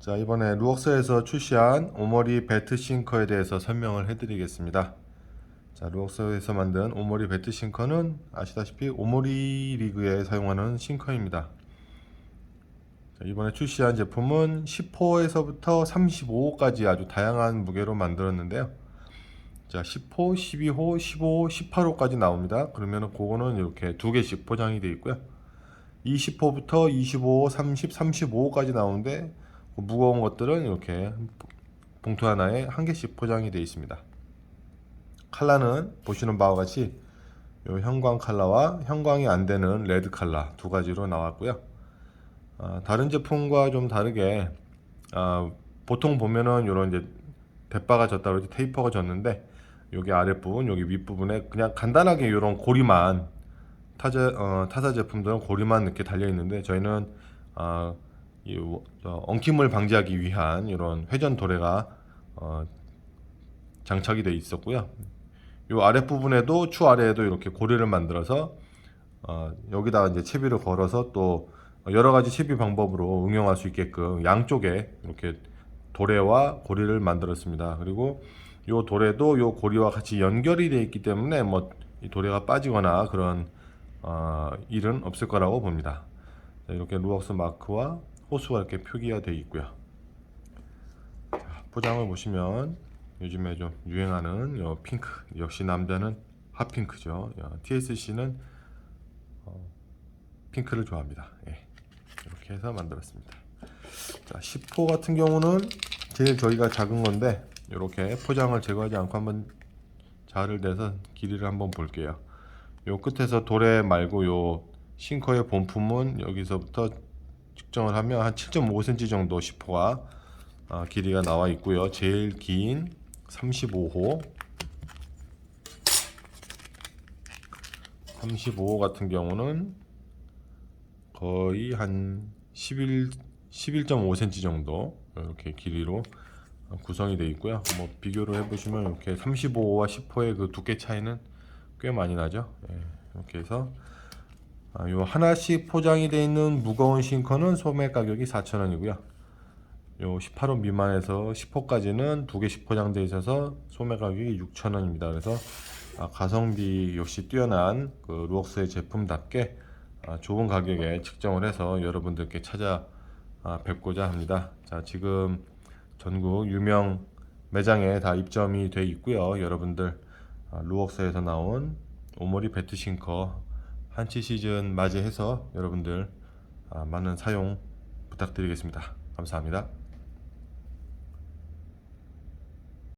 자 이번에 루옥스에서 출시한 오머리 배트 싱커에 대해서 설명을 해드리겠습니다. 자 루옥스에서 만든 오머리 배트 싱커는 아시다시피 오머리 리그에 사용하는 싱커입니다. 자, 이번에 출시한 제품은 10호에서부터 35호까지 아주 다양한 무게로 만들었는데요. 자 10호, 12호, 15호, 18호까지 나옵니다. 그러면은 그거는 이렇게 두 개씩 포장이 되어 있고요. 20호부터 25호, 30, 35호까지 나오는데 그 무거운 것들은 이렇게 봉투 하나에 한 개씩 포장이 되어 있습니다. 컬러는 보시는 바와 같이 요 형광 컬러와 형광이 안 되는 레드 컬러 두 가지로 나왔고요. 아, 다른 제품과 좀 다르게 아, 보통 보면은 이런 이제 대바가 졌다 그러지 테이퍼가 졌는데 여기 아랫부분 여기 윗부분에 그냥 간단하게 이런 고리만 타자 어, 타사 제품들은 고리만 이렇게 달려 있는데 저희는 아, 이 워- 저 엉킴을 방지하기 위한 이런 회전 도래가 어, 장착이 되어 있었고요. 이 아랫 부분에도 추 아래에도 이렇게 고리를 만들어서 어, 여기다가 이제 채비를 걸어서 또 여러 가지 채비 방법으로 응용할 수 있게끔 양쪽에 이렇게 도래와 고리를 만들었습니다. 그리고 이 도래도 이 고리와 같이 연결이 되어 있기 때문에 뭐이 도래가 빠지거나 그런 어, 일은 없을 거라고 봅니다. 자, 이렇게 루옥스 마크와 호수가 이렇게 표기가 되어 있고요. 자, 포장을 보시면 요즘에 좀 유행하는 요 핑크 역시 남자는 핫핑크죠. TSC는 어, 핑크를 좋아합니다. 예. 이렇게 해서 만들었습니다. 자, 10호 같은 경우는 제일 저희가 작은 건데 이렇게 포장을 제거하지 않고 한번 자를 내서 길이를 한번 볼게요. 요 끝에서 도래 말고 요 싱커의 본품은 여기서부터 측정을 하면 한 7.5cm 정도 10호가 아, 길이가 나와 있고요. 제일 긴 35호 35호 같은 경우는 거의 한 11, 11.5cm 정도 이렇게 길이로 구성이 되어 있고요. 뭐 비교를 해보시면 이렇게 35와 10호의 그 두께 차이는 꽤 많이 나죠. 예, 이렇게 해서 아, 요 하나씩 포장이 되어 있는 무거운 싱커는 소매 가격이 4,000원이고요. 요 18호 미만에서 10호까지는 두 개씩 포장되어 있어서 소매 가격이 6,000원입니다. 그래서 아, 가성비 역시 뛰어난 그 루옥스의 제품답게 아, 좋은 가격에 측정을 해서 여러분들께 찾아 아, 뵙고자 합니다. 자, 지금 전국 유명 매장에 다 입점이 돼 있고요. 여러분들 아, 루옥스에서 나온 오모리 배트싱커 한치 시즌 맞이해서 여러분들 아, 많은 사용 부탁드리겠습니다. 감사합니다.